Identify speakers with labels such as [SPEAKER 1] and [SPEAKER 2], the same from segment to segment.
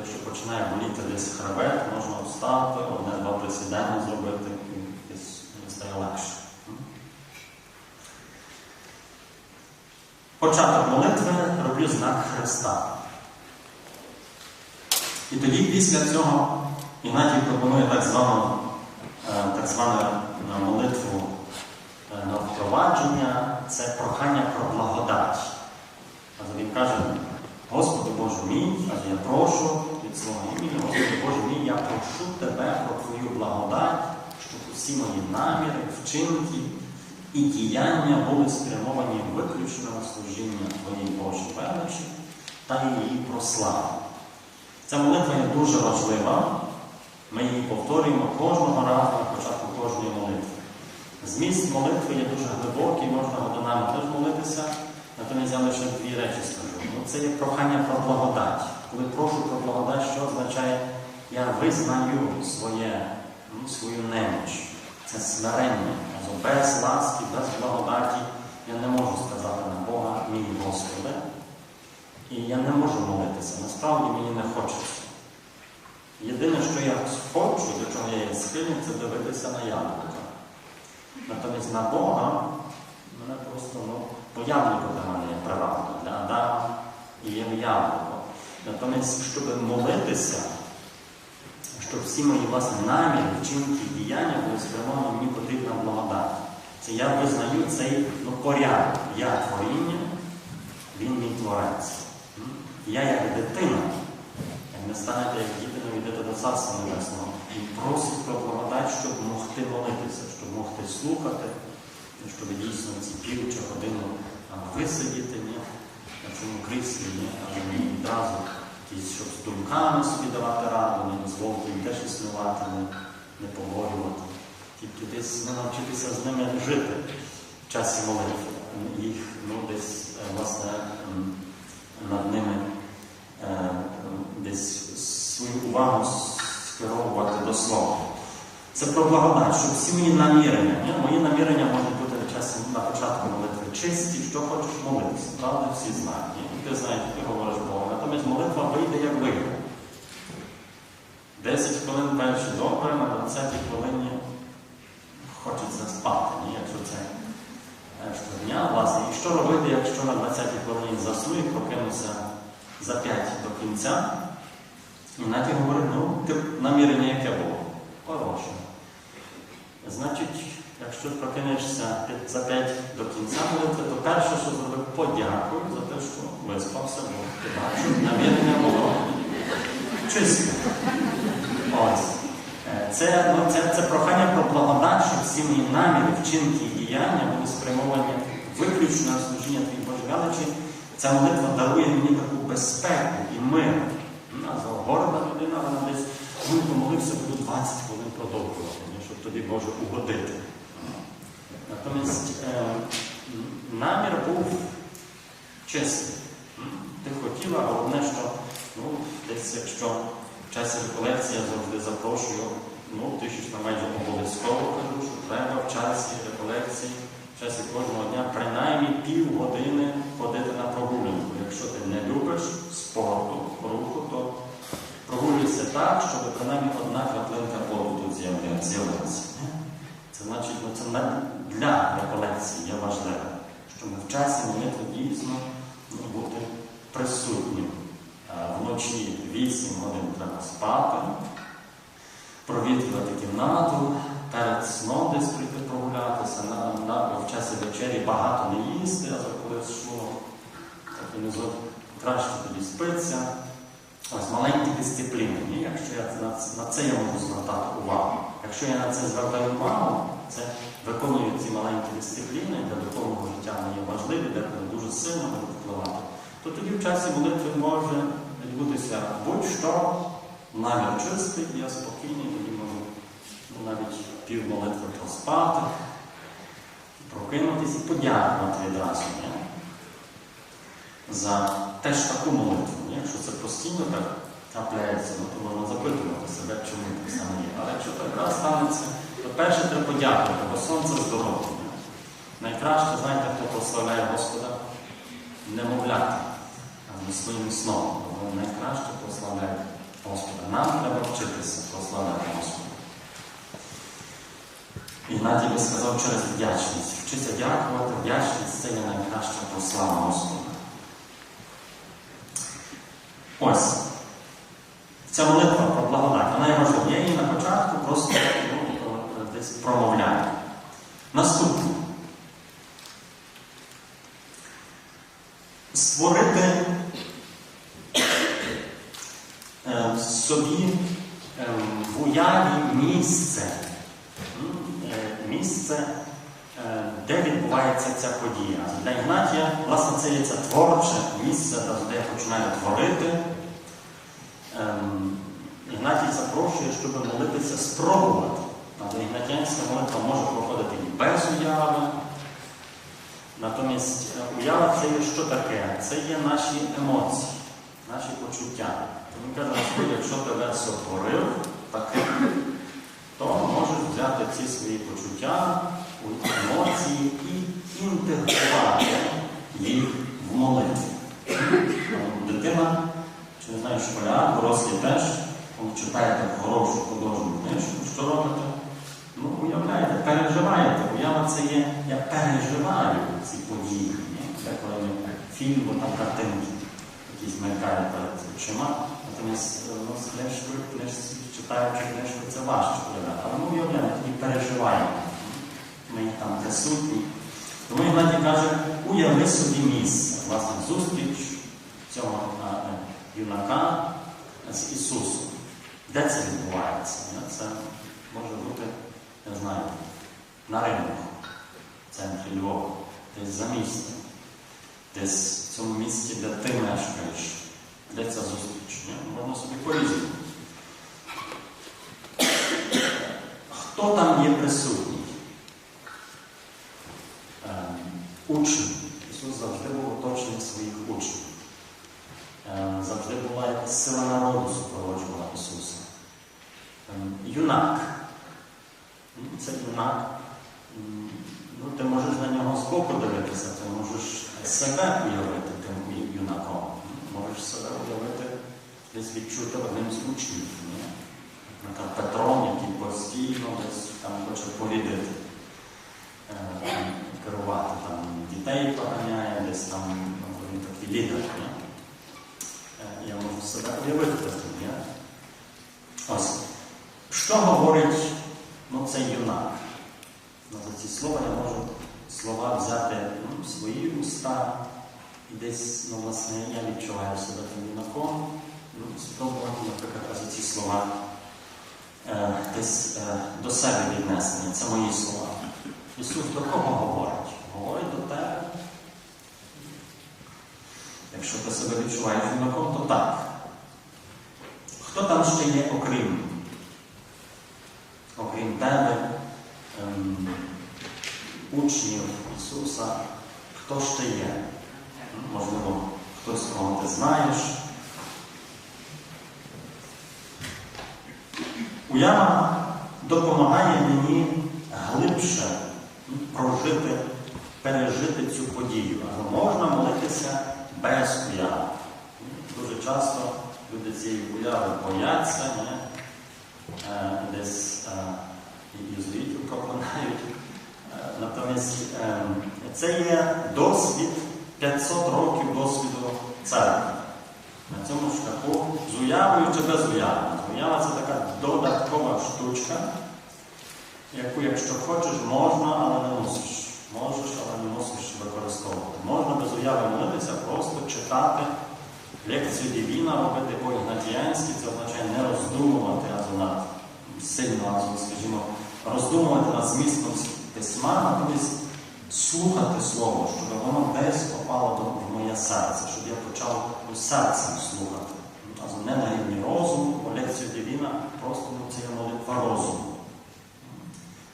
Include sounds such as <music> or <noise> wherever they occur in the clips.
[SPEAKER 1] якщо починає боліти десь хребет, можна встати, одне-два присідання зробити і стає легше. Початок молитви роблю знак Христа. І тоді після цього Ігнатій пропонує так звану, е, так звану е, молитву е, на впровадження, це прохання про благодать. А він каже, Господи Боже мій, каже, я прошу від свого імені, Господи Боже мій, я прошу Тебе про Твою благодать, щоб усі мої наміри, вчинки і діяння були спрямовані виключно на служіння Твоїй Божій величі та її прослави. Ця молитва є дуже важлива. Ми її повторюємо кожного разу на початку кожної молитви. Зміст молитви є дуже глибокий, можна годинами теж молитися, натомість я лише дві речі скажу. Це є прохання про благодать. Коли прошу про благодать, що означає, я визнаю своє, ну, свою неміч. Це смирення. Без ласки, без благодаті я не можу сказати на Бога, мій Господи. І я не можу молитися. Насправді мені не хочеться. Єдине, що я хочу, до чого я є схильний, це дивитися на яблука. Натомість на Бога мене просто, ну, по яблуку для мене є приватно, для Адама є яблуко. Натомість, щоб молитися, щоб всі мої власні наміри, вчинки, діяння були спрямовані, мені потрібна благодать. Це я визнаю цей ну, порядок. Я творіння, він мій творець. Я як дитина, як не станете, як діти, не йдете до Царства Небесного, і просить про благодать, щоб могти молитися, щоб могти слухати, щоб дійсно ці пів чи годину висидіти кріслі, але не відразу якісь, щоб з думками собі давати раду, не дозволити їм теж існувати, не, не поборювати. Тільки десь не навчитися з ними жити в часі молитви. Їх ну, десь, власне, над ними е, десь свою увагу скеровувати до слова. Це про благодать, щоб всі мої намірення, мої намірення можуть бути в часі на початку молитви чисті, що хочеш молитися. Правда, всі знають. Ні? Ти знаєш, ти говориш Богу. Натомість молитва вийде, як вийде. Десять хвилин перші добре, на 20 хвилині хочеться спати, ні? якщо це щодня, власне. І що робити, якщо на 20-й хвилині засну і прокинуся за 5 до кінця? І Наті говорить, ну, ти намірення яке було? Хороше. Значить, якщо прокинешся за 5 до кінця молитви, то перше, що зробив, подякую за те, що виспався, бо ти бачив, намірення було чисте. Ось. Це, ну, це, це прохання про благодать, щоб всі мої наміри, вчинки і діяння були спрямовані виключно на служіння Твоїй Божій величі. Ця молитва дарує мені таку безпеку і мир. Вона загорда людина, вона десь ну, помолився, буду 20 хвилин продовжувати, щоб тобі Боже угодити. Натомість е, намір був чистий. Ти хотіла, а головне, що ну, десь якщо в часі реколекції я завжди запрошую, ну, тисячна майже обов'язково кажу, що треба в часі реколекції, в часі кожного дня принаймні пів години ходити на прогулянку. Якщо ти не любиш спорту, руху, то прогулюйся так, щоб принаймні одна краплинка тут з'явилася. Це значить, це для реколекції є важливо, щоб в часі молитви дійсно бути присутнім. Вночі 8 годин треба спати, провітрювати кімнату, перед сном десь прийти прогулятися, на, на, в часі вечері багато не їсти, а за коли шло, так і краще тоді спиться. Ось маленькі дисципліни. Ні? Якщо я на, на це я можу звертати увагу. Якщо я на це звертаю увагу, це виконую ці маленькі дисципліни для духовного життя вони є важливі, де вони дуже сильно можуть впливати то тоді в часі молитви може відбутися будь-що, намір чистий, я спокійний, тоді можу ну, навіть пів молитви проспати, прокинутися і подякувати відразу не? за теж таку молитву. Якщо це постійно так трапляється, ну, то можна запитувати себе, чому так саме є. Але якщо так раз станеться, то перше треба подякувати, бо сонце здоров'я. Найкраще, знаєте, хто прославляє Господа немовляти своїм сном. Вони найкраще прославляють Господа. Нам треба вчитися прославляти Господа. Ігнатій би сказав через вдячність. Вчися дякувати, вдячність це є найкраща прослава Господа. Ось. Ця молитва про благодать, вона є важлива. Я її на початку просто ну, десь промовляю. Наступне. Створити е, собі е, в уяві місце, місце, де відбувається ця подія. Для Ігнатія, власне, це є це творче місце, де я починаю творити. Ем, Ігнатій запрошує, щоб спробувати. Але ігнатіанська молитва може проходити і без уяви. Натомість е, уява це є що таке? Це є наші емоції, наші почуття. Тому каже, Господь, якщо тебе сотворив таке, то можеш взяти ці свої почуття, емоції і інтегрувати їх в молитву. Дитина, чи не знаю, школяр, дорослі теж, читаєте хорошу художню книжку, що робите? Ну, уявляєте, переживаєте. Уява це є, я переживаю ці події. Це коли фільм, там картинки якісь мелькають перед очима. Натомість ну, з книжкою, читаючи книжку, це важче уявляти. Але ми уявляємо, тоді переживаємо. Ми там присутні. Тому Ігнатій каже, уяви собі місце, власне, зустріч цього е, юнака з Ісусом. Де це відбувається? Це може бути, я знаю, на ринку, в центрі Львова, десь за містом, десь в цьому місці, де ти мешкаєш, де ця зустріч. Ні? Можна собі порізати. Хто там є присутній? Ем, Учні. Ісус завжди був оточений своїх учнів. Ем, Завжди була якась сила народу супроводжувала Ісуса. Ем, Юнак. Ну, Це юнак. М, Ну, ти можеш на нього збоку дивитися, ти можеш себе уявити тим ю- юнаком. Можеш себе уявити, десь відчути одним з учнів. Ні? Наприклад, Петром, який постійно десь там хоче порідити, е, там, керувати, там, дітей поганяє, десь там ну, він такий лідер. Ні? Е, Я можу себе уявити таким. Ні? Ось. Що говорить ну, цей юнак? Ну, за ці слова я можу слова взяти ну, в свої уста і десь, ну, власне, я відчуваю себе тим юнаком. Ну, спробувати, наприклад, за ці слова е, десь е, до себе віднесені. Це мої слова. Ісус до кого говорить? Говорить до тебе. Якщо ти себе відчуваєш юнаком, то так. Хто там ще є окрім? Окрім тебе, ем, учнів Ісуса, хто ще є? Можливо, хтось, кого ти знаєш. Уява допомагає мені глибше прожити, пережити цю подію. Але можна молитися без уяви. Дуже часто люди цієї уяви бояться, ні? Е, десь е, і єзуїтів проклинають. Е, Натомість е, це є досвід 500 років досвіду церкви. На цьому шляху з уявою чи без уяви. Уява це така додаткова штучка, яку, якщо хочеш, можна, але не мусиш. Можеш, але не мусиш використовувати. Можна без уяви молитися, просто читати лекцію Дівіна, робити по-ігнатіянськи, це означає не роздумувати аж над сильно, скажімо, роздумувати над змістом письма, натомість слухати слово, щоб воно десь попало в моє серце, щоб я почав серцем слухати. Не на рівні розуму, бо лекцію Дівіна просто це є молитва розуму.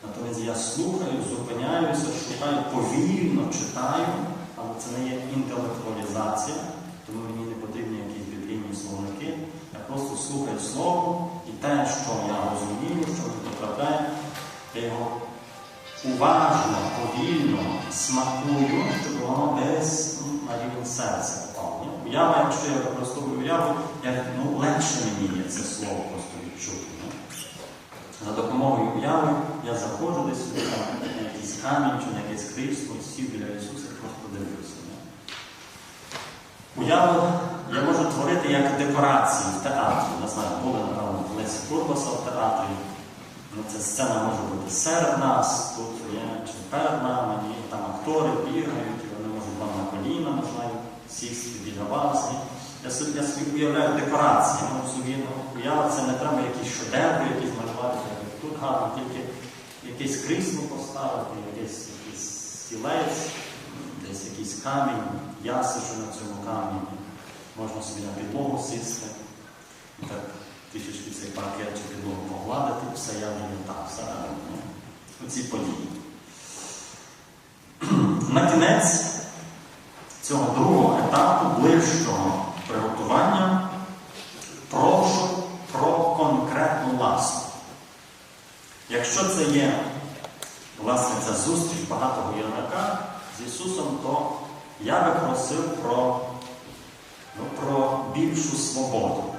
[SPEAKER 1] Натомість я слухаю, зупиняюся, шукаю, повільно читаю, але це не є інтелектуалізація, тому мені не потрібні якісь біблійні словники. Я просто слухаю слово і те, що я розумію, що мені потрапляє, я його уважно, повільно смакую, щоб воно десь на рівень серця попало. Ні? уява, якщо я використовую уяву, як ну, легше мені є це слово просто відчути. Ну. За допомогою уяви я заходжу десь сюди, на якийсь камінь чи на якесь крісло, сів біля Ісуса просто дивлюся. Ну. Уяву я можу творити як декорації в театрі. Не знаю, були напевно Лесі Курбаса в театрі. Ну, Ця сцена може бути серед нас, тут є, чи перед нами, і там актори бігають, вони можуть вам на коліна, можна сісти біля вас. Я собі, я собі уявляю декорації. Я можу собі ну, уява, це не треба якісь шедеври, якісь малювати, тут гарно, тільки якесь крісло поставити, якийсь, якийсь стілець, десь якийсь камінь, я сиджу на цьому камені, можна собі на підлогу сісти. Так трішечки цей паркет чи підлогу погладити, все я вже не там, все ну, оці події. <clears throat> На кінець цього другого етапу ближчого приготування прошу про конкретну ласку. Якщо це є власне ця зустріч багатого юнака з Ісусом, то я би просив про, ну, про більшу свободу.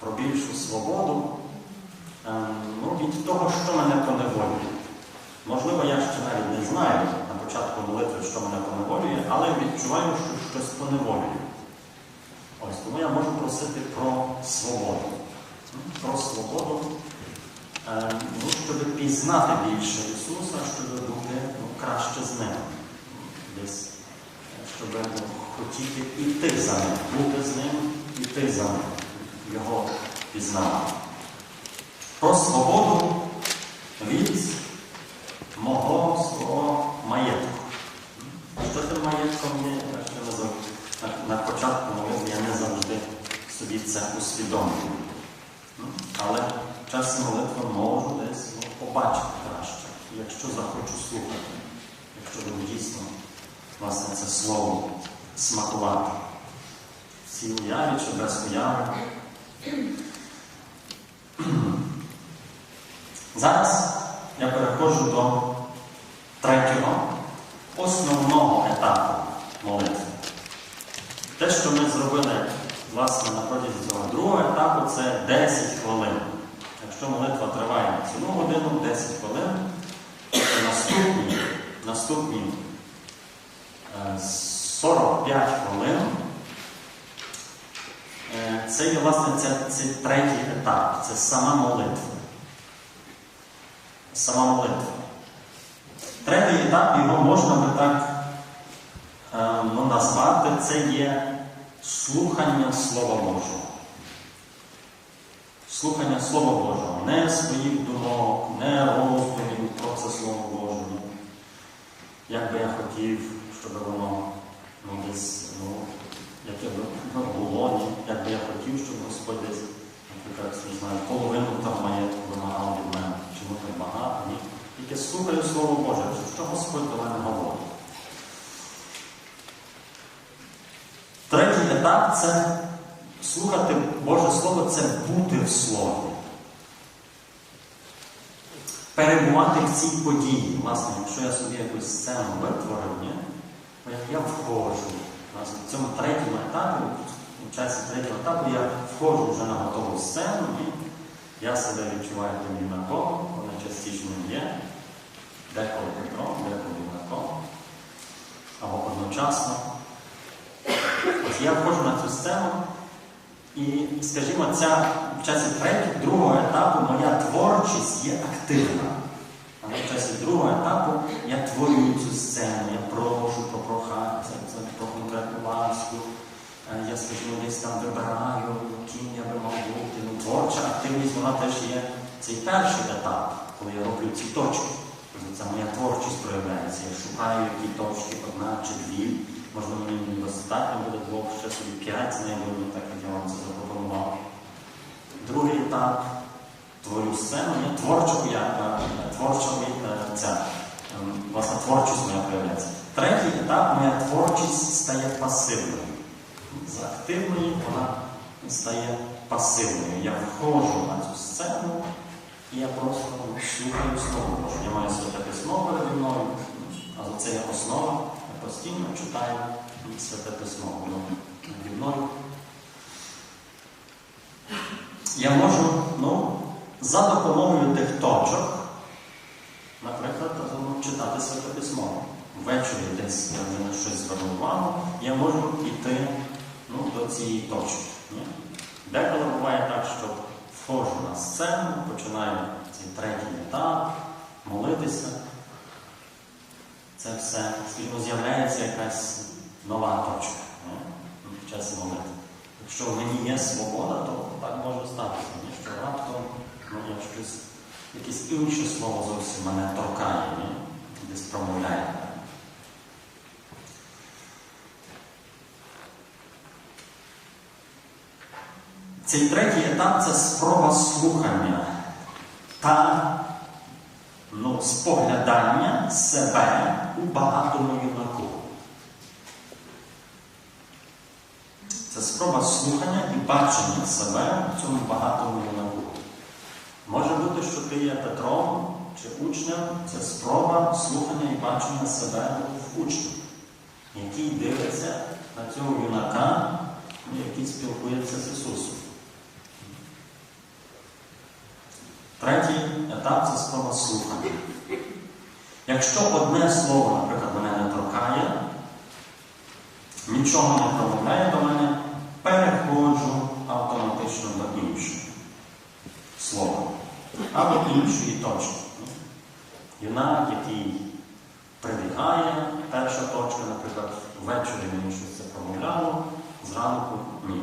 [SPEAKER 1] Про більшу свободу ем, ну, від того, що мене поневолює. Можливо, я ще навіть не знаю на початку молитви, що мене поневолює, але відчуваю, що щось поневолює. Ось тому я можу просити про свободу. Про свободу, ем, ну, щоб пізнати більше Ісуса, щоб бути ну, краще з ним. Десь, щоб ну, хотіти йти за ним, бути з ним, йти за ним, його пізнавати. Про свободу від мого свого маєтку. Що тим маєтком є, я на, початку молитви я не завжди собі це усвідомлюю. Але в часі молитви можу десь ну, побачити краще, якщо захочу слухати, якщо буду дійсно власне це слово смакувати. В цій уяві чи без уяви. Зараз я переходжу до третього, основного етапу молитви. Те, що ми зробили власне, на протязі цього другого етапу, це 10 хвилин. Якщо молитва триває цілу годину, 10 хвилин, то наступні, наступні е, 45 хвилин е, це є власне це, це третій етап, це сама молитва сама молитва. Третій етап його можна би так е, ну, назвати, це є слухання Слова Божого. Слухання Слова Божого, не своїх думок, не роздумів про це Слово Боже. Як би я хотів, щоб воно ну, десь, ну, яке б ну, було, як би я хотів, щоб Господь десь, наприклад, не знаю, половину того маєтку вимагав від мене чому так багато, ні. Тільки слухаю Слово Боже, що Господь до мене. Третій етап це слухати Боже Слово це бути в Слові. Перебувати в цій події. Власне, якщо я собі якусь сцену витворив, я входжу. Власне, в цьому третьому етапі, в часі третього етапу я входжу вже на готову сцену. і я себе відчуваю тим юнаком, коли частіше є, деколи Петром, деколи юнаком, або одночасно. Ось я входжу на цю сцену, і, скажімо, ця в часі третього, другого етапу моя творчість є активна. Але в часі другого етапу я творю цю сцену, я прошу про прохання, про конкретну ласку. Я, скажімо, десь там вибираю, ким я би мав бути. Ну, творча активність, вона теж є цей перший етап, коли я роблю ці точки. Це моя творчість проявляється. Я шукаю які точки, одна чи дві. Можливо, мені достатньо буде двох, ще собі п'ять знайду, так як я вам це запропонував. Другий етап творю сцену, я творча, я, творча ця, власне, творчість моя проявляється. Третій етап моя творчість стає пасивною з активної вона стає пасивною. Я входжу на цю сцену і я просто слухаю Слово Боже. Я маю святе письмо переді мною, а це є основа. Я постійно читаю Святе Письмо воно наді мною. Я можу ну, за допомогою тих точок, наприклад, читати Святе Письмо. Ввечері десь я вже на щось звернув увагу, я можу йти ну, до цієї точки. Деколи буває так, що входжу на сцену, починаю цей третій етап, молитися. Це все, скажімо, з'являється якась нова точка в часі молитви. Якщо в мені є свобода, то так може статися, ні? що раптом ну, я щось, якесь інше слово зовсім мене торкає, ні? десь промовляє. Цей третій етап це спроба слухання та ну, споглядання себе у багатому юнаку. Це спроба слухання і бачення себе в цьому багатому юнаку. Може бути, що ти є Петром чи учнем, це спроба слухання і бачення себе в учні, який дивиться на цього юнака, який спілкується з Ісусом. Третій етап це спроба слухання. Якщо одне слово, наприклад, мене не торкає, нічого не промовляє до мене, переходжу автоматично до іншого слова або іншої точки. Юнак, який прибігає, перша точка, наприклад, ввечері мені щось це промовляло, зранку ні.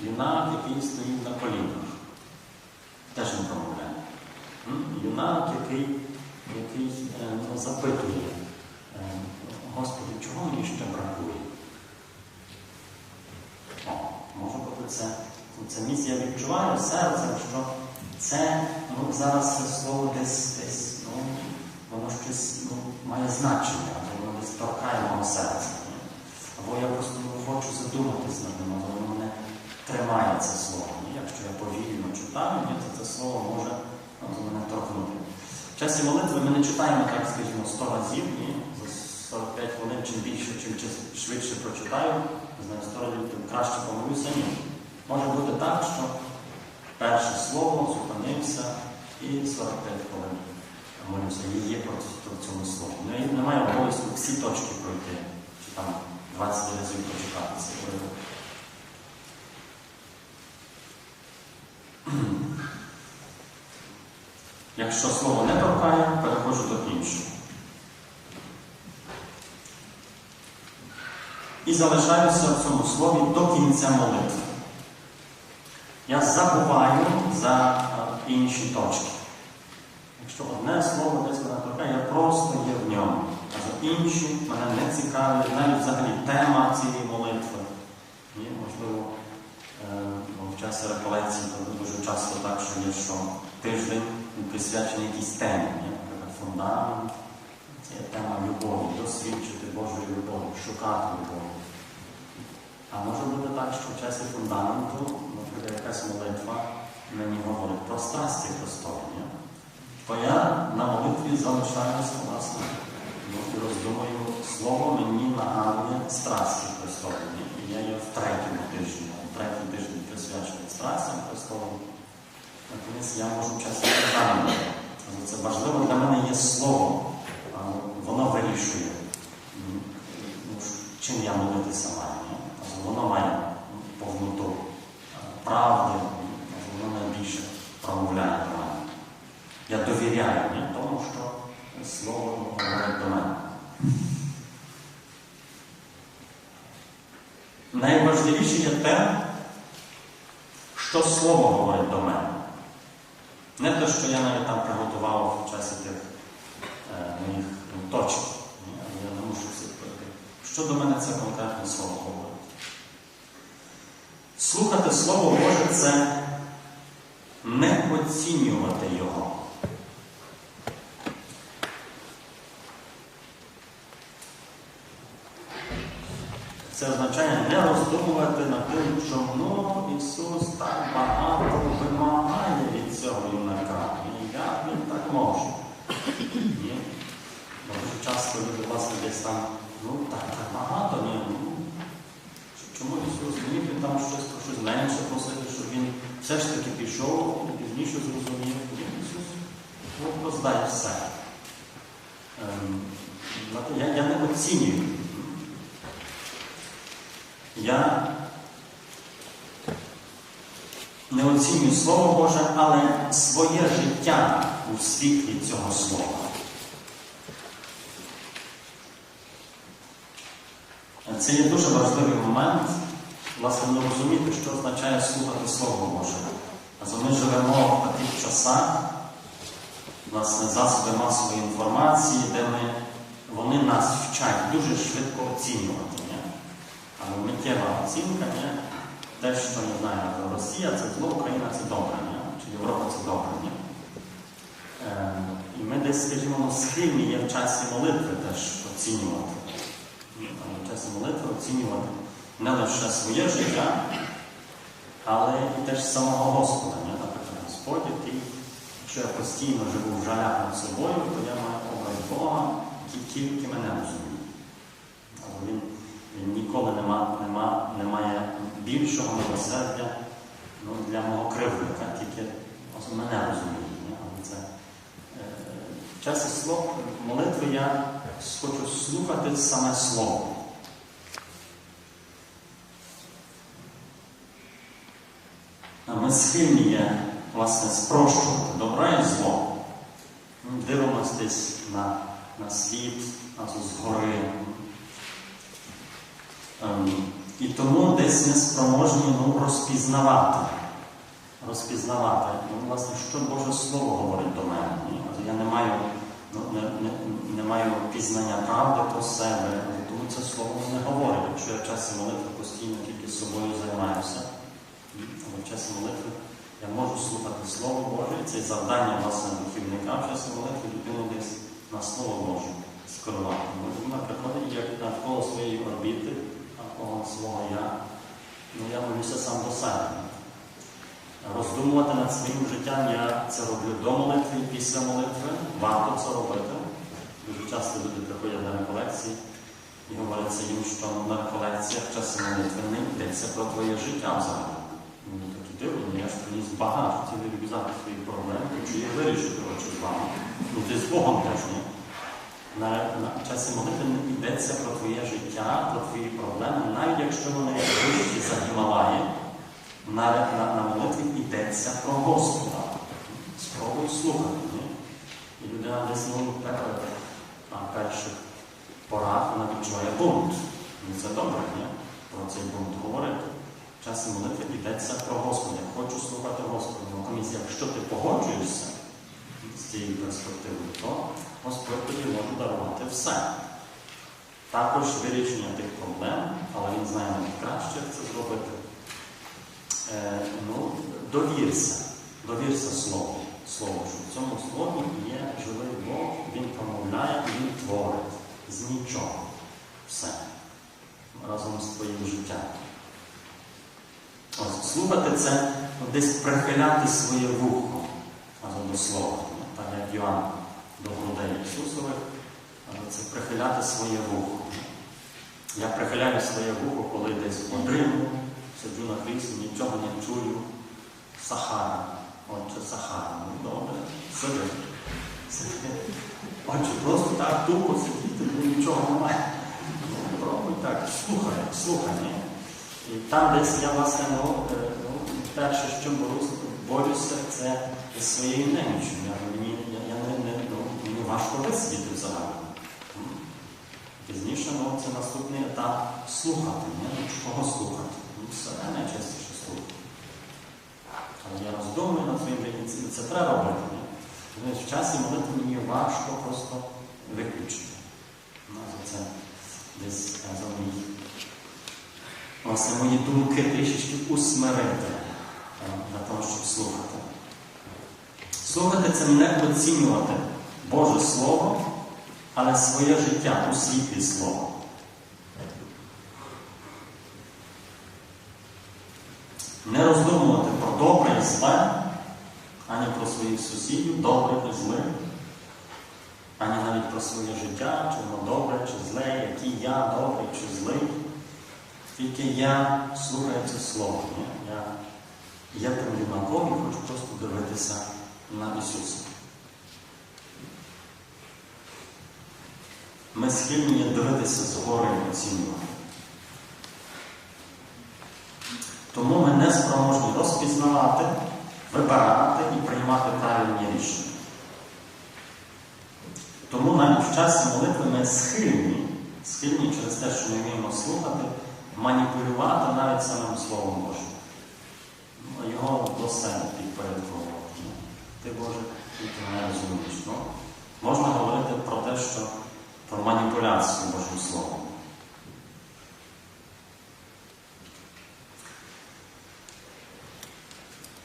[SPEAKER 1] Юнак, який стоїть на колінах, теж не промовляє. Юнак, який, який е, ну, запитує, е, Господи, чого мені ще бракує? О, може бути це. Це місце я відчуваю серцем, що це ну, зараз це слово десь десь, ну, воно щось ну, має значення, воно десь торкає мого серця. Або я просто ну, хочу задуматись над ним, або воно мене тримає це слово. Якщо я повільно читаю, то це слово може ну, мене торкнути. В часі молитви ми не читаємо, так, скажімо, 100 разів, ні, за 45 хвилин, чим більше, чим швидше прочитаю, знаю, 100 разів, тим краще помолюся, ні. Може бути так, що перше слово зупинився і 45 хвилин молюся. Є про цьому слову. Ну, Немає обов'язку всі точки пройти, чи там 20 разів прочитати цей. Якщо слово не торкає, переходжу до іншого. І залишаюся в цьому слові до кінця молитви. Я забуваю за інші точки. Якщо одне слово десь мене торкає, я просто є в ньому. А за інші мене не цікавить, навіть взагалі тема цієї молитви. І, можливо, в часі реколекції то дуже часто так, що є, що тиждень присвячений якійсь темі, наприклад, фундамент. Це тема любові, досліджити Божої любові, шукати любові. А може бути так, що в часі фундаменту, наприклад, якась молитва мені говорить про страсті Христові. То я на молитві залишаюся, власне, ну, і роздумую, слово мені нагадує страсті Христові. І я є в третьому тижні, в третій тиждень присвячений страстям Христовим. Натомість я можу часто питання. Це важливо для мене є слово. Воно вирішує, чим я молитися маю. Воно має повноту правди, воно найбільше промовляє до мене. Я довіряю ні, тому, що слово говорить до мене. Найважливіше є те, що слово говорить до мене. Не те, що я навіть там приготував в часі тих е, моїх ну, точок. Ні, я не мушу все пройти. Що до мене це конкретне слово говорить? Слухати Слово Боже це не оцінювати Його. не роздумувати над тим, що Ісус так багато вимагає від цього юнака. І як він так може? Ні? Дуже часто люди власне десь там, ну так, так багато, ні. Ну, чому Ісус міг він там щось про щось менше просити, щоб він все ж таки пішов і пізніше зрозумів, ні, Ісус ну, все. Ем, я, я не оцінюю. Я не оцінюю Слово Боже, але своє життя у світлі цього слова. Це є дуже важливий момент, власне, не розуміти, що означає слухати Слово Боже. Адже ми живемо в таких часах, власне, засоби масової інформації, де ми, вони нас вчать дуже швидко оцінювати. Але миттєва оцінка, ні? те, що не знаю, Росія це зло, Україна це добре, ні? чи Європа це добре. Ні? Е, і ми десь, скажімо, ну, схильні є в часі молитви теж оцінювати. В часі молитви оцінювати не лише своє життя, але і теж самого Господа. Ні? Наприклад, Господь, який, якщо я постійно живу в жалях над собою, то я маю обрати Бога, який тільки мене розуміє. Він, він ніколи нема, нема, не має більшого милосердя ну, для мого кривдника, тільки мене розуміє. Але це, е, в слов молитви я хочу слухати саме Слово. Ми схильні є, власне, спрощувати добре і зло. Дивимося десь на, на світ, на згори. Ем, і тому десь ми спроможні ну, розпізнавати. Розпізнавати, ну, власне, що Боже Слово говорить до мене. Ні? Я не маю, ну, не, не, не маю пізнання правди про себе, тому це слово не говорить. Якщо я в часі молитви постійно тільки собою займаюся, але в часі молитви я можу слухати Слово Боже, і це завдання власне духівника в часі молитви людину десь на Слово Боже скерувати. Вона приходить як навколо своєї орбіти, навколо свого я. Ну я молюся сам до себе. Роздумувати над своїм життям я це роблю до молитви після молитви. Варто це робити. Дуже часто люди приходять на реколекції і говориться їм, що на реколекціях в часі молитви не йдеться про твоє життя взагалі. Мені такі дивно, я ж приніс багато цілий рюкзак своїх проблем, хочу їх вирішити хочу з вами. Ну ти з Богом теж ні. На, на часі молитви йдеться про твоє життя, про твої проблеми, навіть якщо вони вищі за Гімалаї, на, на, на молитві йдеться про Господа. Спробуй слухати. Ні? І людина десь ну, на перших порах вона відчуває бунт. І це добре, ні? Про цей бунт говорити. В часі молитви йдеться про Господа. Я хочу слухати Господа. Натомість, якщо ти погоджуєшся з цією перспективою, то Господь тобі може дарувати все. Також вирішення тих проблем, але він знає найкраще, як це зробити. Е, ну, довірся, довірся Слову. Слову, що в цьому слові є живий Бог, Він промовляє, Він творить з нічого. Все. Разом з твоїм життям. Ось, слухати це ну, десь прихиляти своє вухо разом до слова. Ну, Йоанн до грудей Ісусових, це прихиляти своє вухо. Я прихиляю своє вухо, коли десь Риму, сиджу на кріслі, нічого не чую. Сахара. Отже, Сахара. Ну добре, сиди. Отже, просто так тупо сидіти, ну, нічого немає. Ну, Пробуй так, слухай, слухай. І там десь я власне ну, е, ну, перше, що борюся, це зі своєю неміччю. Я, мені, я, я не, не, ну, важко висидіти взагалі. М. Пізніше ну, це наступний етап слухати. Ну, Чого слухати? Ну, Себе найчастіше слухати. Але я роздумую над своїм життям, це, треба робити. В часі молитви мені важко просто виключити. Ну, за це десь за власне, мої думки трішечки усмирити для того, щоб слухати. Слухати це не оцінювати Боже Слово, але своє життя у світлі Слова. Не роздумувати про добре і зле, ані про своїх сусідів, добрих і злих, ані навіть про своє життя, чи воно добре, чи зле, який я добрий чи злий. Тільки я слухаю це слово. Я Я тим юнаком і хочу просто дивитися на Ісуса. Ми схильні дивитися згори і оцінювати. Тому ми не спроможні розпізнавати, вибирати і приймати правильні рішення. Тому навіть в часі молитви ми схильні, схильні через те, що ми вміємо слухати, маніпулювати навіть самим Словом Божим. Ну, Його до себе підпорядковувати. Ну, Ти Боже, і ти мене розумієш. Ну, можна говорити про те, що про маніпуляцію Божим Словом.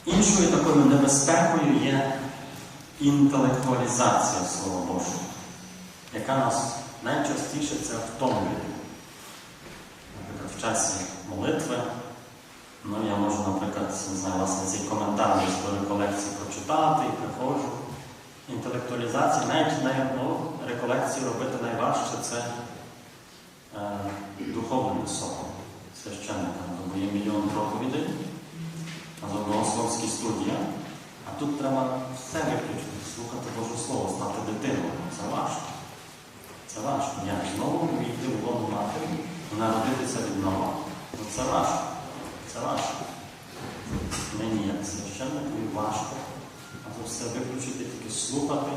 [SPEAKER 1] Іншою такою небезпекою є інтелектуалізація Слова Божого, яка нас найчастіше це втомлює. Наприклад, в часі молитви, ну я можу, наприклад, не знаю, власне, цей коментар з колекції прочитати і приходжу. Інтелектуалізація, навіть най, ну, реколекції робити найважче це е, духовним особам, священникам, бо є мільйон проповідей з одноосlovській студії, а тут треба все виключити, слухати Боже Слово, стати дитиною. Це важко. Це важко. Як знову війти в воду матері і народитися від нова. Це важко. Це важко. Мені як священникові важко. А то все виключити, тільки слухати,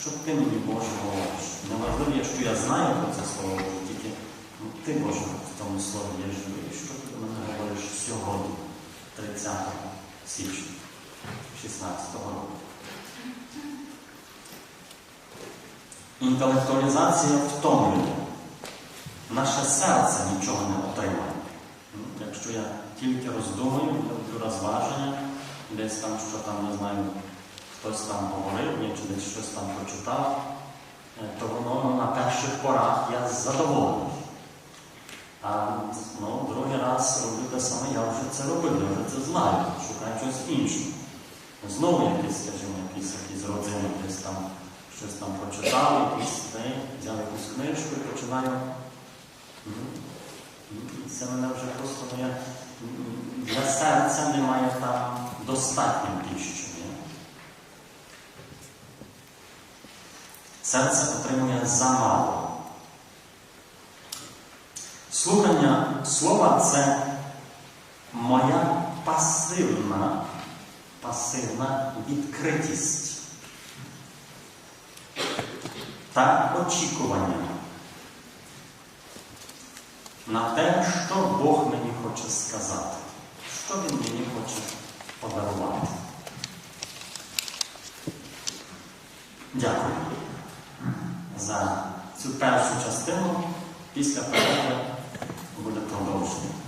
[SPEAKER 1] що ти мені Боже говориш. Неважливо, що я знаю про це слово, тільки ну, ти Боже в тому слові є живий. Що ти мене говориш сьогодні, 30 січня 16 року. Інтелектуалізація втомлює. Наше серце нічого не отримає. Ну, Якщо я тільки роздумую, роблю розваження, десь там, що там, не знаю, хтось там говорив, мені, чи щось там прочитав, е, то воно ну, на перших порах я задоволений. А ну, другий раз роблю те саме, я вже це робив, я вже це знаю, шукаю щось інше. Знову якийсь, скажімо, якийсь, якийсь родзинок десь там щось там прочитав, якийсь день, взяв якусь книжку і починаю. ну, ну, Це мене вже просто моє для серця немає там достатньо піщі. ні? Серце отримує замало. Слухання слова це моя пасивна, пасивна відкритість та очікування на те, що Бог мені хоче сказати, що Він мені хоче подарувати. Дякую за цю першу частину після перерви буде продовження.